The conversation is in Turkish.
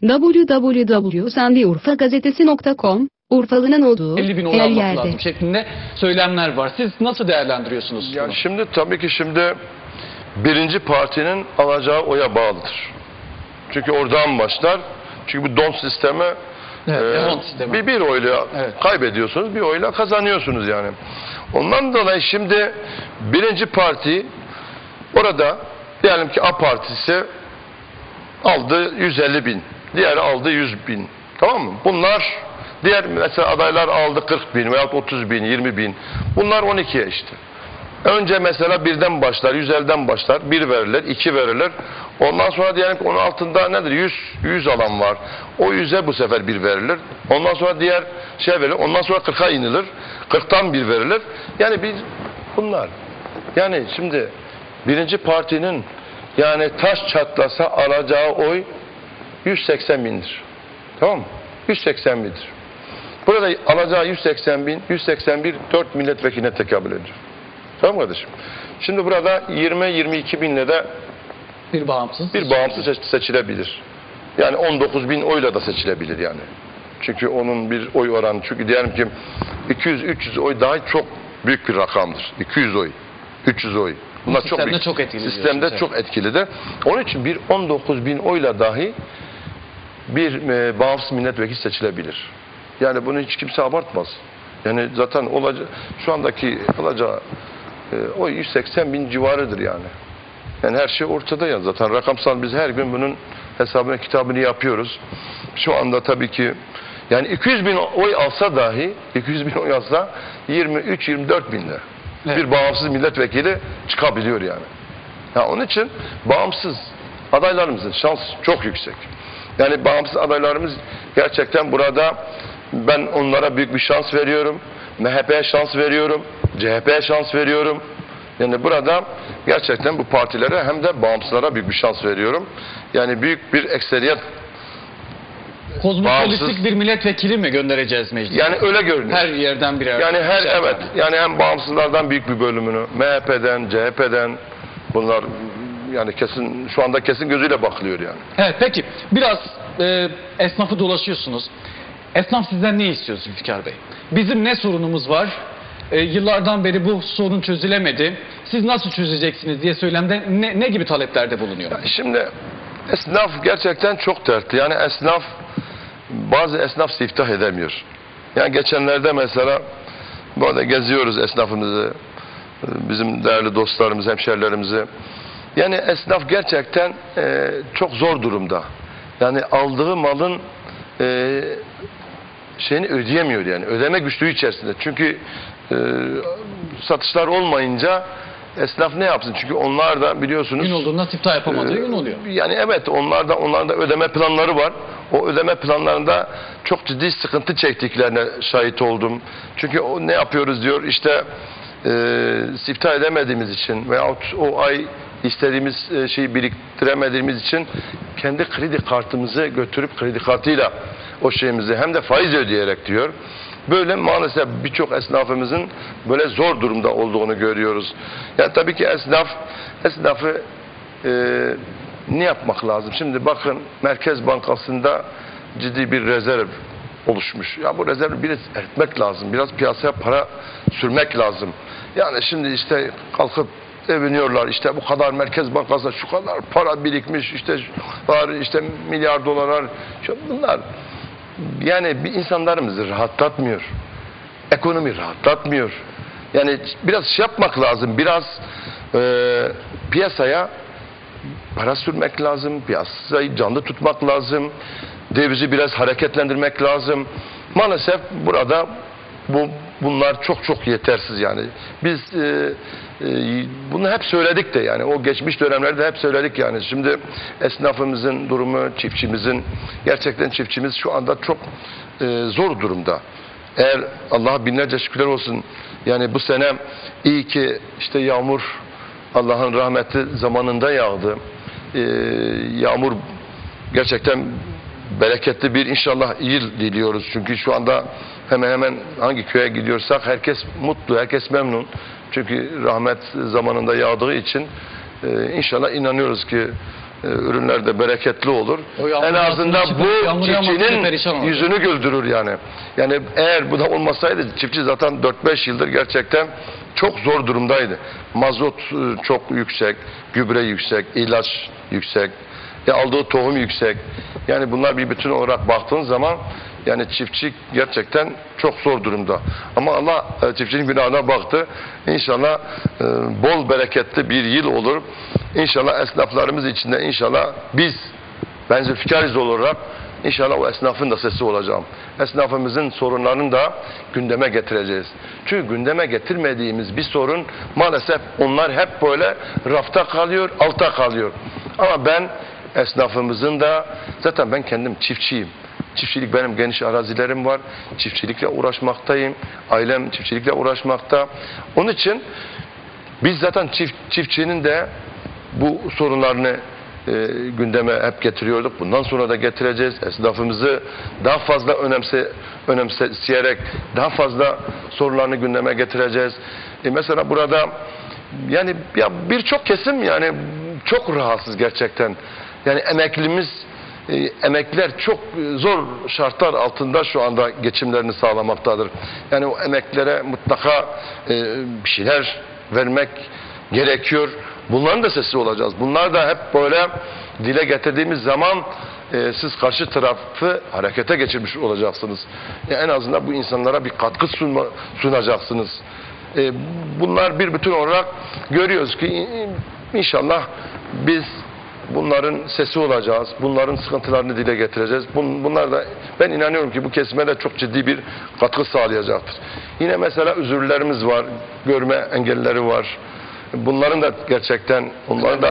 www.sendiurfagazetesi.com Urfalı'nın olduğu 50 bin her yerde. lazım şeklinde söylemler var. Siz nasıl değerlendiriyorsunuz? Yani bunu? şimdi tabii ki şimdi birinci partinin alacağı oya bağlıdır. Çünkü oradan başlar. Çünkü bu don sistemi Evet, e, sistemi. bir, bir oyla Evet. kaybediyorsunuz, bir oyla kazanıyorsunuz yani. Ondan dolayı şimdi birinci parti orada diyelim ki A partisi aldı 150 bin, diğeri aldı 100 bin. Tamam mı? Bunlar diğer mesela adaylar aldı 40 bin veya 30 bin, 20 bin. Bunlar 12'ye işte. Önce mesela birden başlar, 150'den başlar, bir verilir, iki verilir. Ondan sonra diyelim ki onun altında nedir? 100, 100 alan var. O 100'e bu sefer bir verilir. Ondan sonra diğer şey verilir. Ondan sonra 40'a inilir. 40'tan bir verilir. Yani biz bunlar. Yani şimdi birinci partinin yani taş çatlasa alacağı oy 180 bindir. Tamam mı? 180 bindir. Burada alacağı 180 bin, 181 4 milletvekiline tekabül ediyor. Tamam kardeşim? Şimdi burada 20-22 binle de bir bağımsız. bir bağımsız seç- seçilebilir. Yani 19 bin oyla da seçilebilir yani. Çünkü onun bir oy oranı. Çünkü diyelim ki 200-300 oy daha çok büyük bir rakamdır. 200 oy, 300 oy. Bunlar çok Sistemde büyük. çok etkili Sistemde çok etkilidir. Onun için bir 19 bin oyla dahi bir e, bağımsız milletvekili seçilebilir. Yani bunu hiç kimse abartmaz. Yani zaten olacak, şu andaki alacağı e, oy 180 bin civarıdır yani. Yani her şey ortada ya zaten rakamsal biz her gün bunun hesabını kitabını yapıyoruz. Şu anda tabii ki yani 200 bin oy alsa dahi 200 bin oy alsa 23-24 binle Evet. bir bağımsız milletvekili çıkabiliyor yani. Ya onun için bağımsız adaylarımızın şans çok yüksek. Yani bağımsız adaylarımız gerçekten burada ben onlara büyük bir şans veriyorum. MHP'ye şans veriyorum. CHP'ye şans veriyorum. Yani burada gerçekten bu partilere hem de bağımsızlara büyük bir şans veriyorum. Yani büyük bir ekseriyet Kozmopolitik bağımsız- bir milletvekili mi göndereceğiz meclise? yani öyle görünüyor. her yerden birer. Yani her şey evet yani. yani hem bağımsızlardan büyük bir bölümünü MHP'den, CHP'den bunlar yani kesin şu anda kesin gözüyle bakılıyor yani. Evet peki biraz e, esnafı dolaşıyorsunuz. Esnaf sizden ne istiyor Zülfikar Bey? Bizim ne sorunumuz var? E, yıllardan beri bu sorun çözülemedi. Siz nasıl çözeceksiniz diye söylemde ne, ne gibi taleplerde bulunuyor? Şimdi esnaf gerçekten çok dertli. Yani esnaf bazı esnaf siftah edemiyor. Yani geçenlerde mesela böyle geziyoruz esnafımızı, bizim değerli dostlarımızı, hemşerilerimizi. Yani esnaf gerçekten e, çok zor durumda. Yani aldığı malın e, şeyini ödeyemiyor yani. Ödeme güçlüğü içerisinde. Çünkü e, satışlar olmayınca esnaf ne yapsın? Çünkü onlar da biliyorsunuz Gün olduğunda siftah yapamadığı ee, gün oluyor. Yani evet onlarda onlarda ödeme planları var. O ödeme planlarında çok ciddi sıkıntı çektiklerine şahit oldum. Çünkü o ne yapıyoruz diyor işte e, siftah edemediğimiz için veyahut o ay istediğimiz e, şeyi biriktiremediğimiz için kendi kredi kartımızı götürüp kredi kartıyla o şeyimizi hem de faiz ödeyerek diyor. Böyle maalesef birçok esnafımızın böyle zor durumda olduğunu görüyoruz. Yani tabii ki esnaf esnafı e, ne yapmak lazım? Şimdi bakın Merkez Bankası'nda ciddi bir rezerv oluşmuş. Ya bu rezervi biraz eritmek lazım. Biraz piyasaya para sürmek lazım. Yani şimdi işte kalkıp övünüyorlar. İşte bu kadar Merkez Bankası şu kadar para birikmiş. işte var işte milyar dolarlar. Şu- Bunlar yani bir insanlarımızı rahatlatmıyor. Ekonomi rahatlatmıyor. Yani biraz şey yapmak lazım. Biraz e, piyasaya para sürmek lazım. Piyasayı canlı tutmak lazım. Dövizi biraz hareketlendirmek lazım. Maalesef burada bu bunlar çok çok yetersiz yani. Biz e, e, bunu hep söyledik de yani o geçmiş dönemlerde hep söyledik yani. Şimdi esnafımızın durumu, çiftçimizin gerçekten çiftçimiz şu anda çok e, zor durumda. Eğer Allah'a binlerce şükürler olsun yani bu sene iyi ki işte yağmur Allah'ın rahmeti zamanında yağdı. Ee, yağmur gerçekten bereketli bir inşallah yıl diliyoruz. Çünkü şu anda hemen hemen hangi köye gidiyorsak herkes mutlu, herkes memnun. Çünkü rahmet zamanında yağdığı için e, inşallah inanıyoruz ki e, ürünler de bereketli olur. En azından bu çiftçinin yüzünü güldürür yani. Yani eğer bu da olmasaydı çiftçi zaten 4-5 yıldır gerçekten çok zor durumdaydı. Mazot e, çok yüksek, gübre yüksek, ilaç yüksek, ya aldığı tohum yüksek. Yani bunlar bir bütün olarak baktığın zaman yani çiftçi gerçekten çok zor durumda. Ama Allah e, çiftçinin günahına baktı. İnşallah e, bol bereketli bir yıl olur. İnşallah esnaflarımız içinde inşallah biz ben Zülfikar olarak inşallah o esnafın da sesi olacağım. Esnafımızın sorunlarını da gündeme getireceğiz. Çünkü gündeme getirmediğimiz bir sorun maalesef onlar hep böyle rafta kalıyor, alta kalıyor. Ama ben esnafımızın da zaten ben kendim çiftçiyim. Çiftçilik benim geniş arazilerim var. Çiftçilikle uğraşmaktayım. Ailem çiftçilikle uğraşmakta. Onun için biz zaten çift, çiftçinin de bu sorunlarını e, gündeme hep getiriyorduk. Bundan sonra da getireceğiz. Esnafımızı daha fazla önemse, önemseyerek daha fazla sorunlarını gündeme getireceğiz. E, mesela burada yani ya birçok kesim yani çok rahatsız gerçekten. Yani emeklimiz e, emekliler çok zor şartlar altında şu anda geçimlerini sağlamaktadır. Yani o emeklilere mutlaka e, bir şeyler vermek gerekiyor. Bunların da sesi olacağız. Bunlar da hep böyle dile getirdiğimiz zaman e, siz karşı tarafı harekete geçirmiş olacaksınız. Yani en azından bu insanlara bir katkı sunma, sunacaksınız. E, bunlar bir bütün olarak görüyoruz ki in- inşallah biz bunların sesi olacağız. Bunların sıkıntılarını dile getireceğiz. Bun- Bunlar da ben inanıyorum ki bu kesime de çok ciddi bir katkı sağlayacaktır. Yine mesela özürlerimiz var. Görme engelleri var. Bunların da gerçekten onların da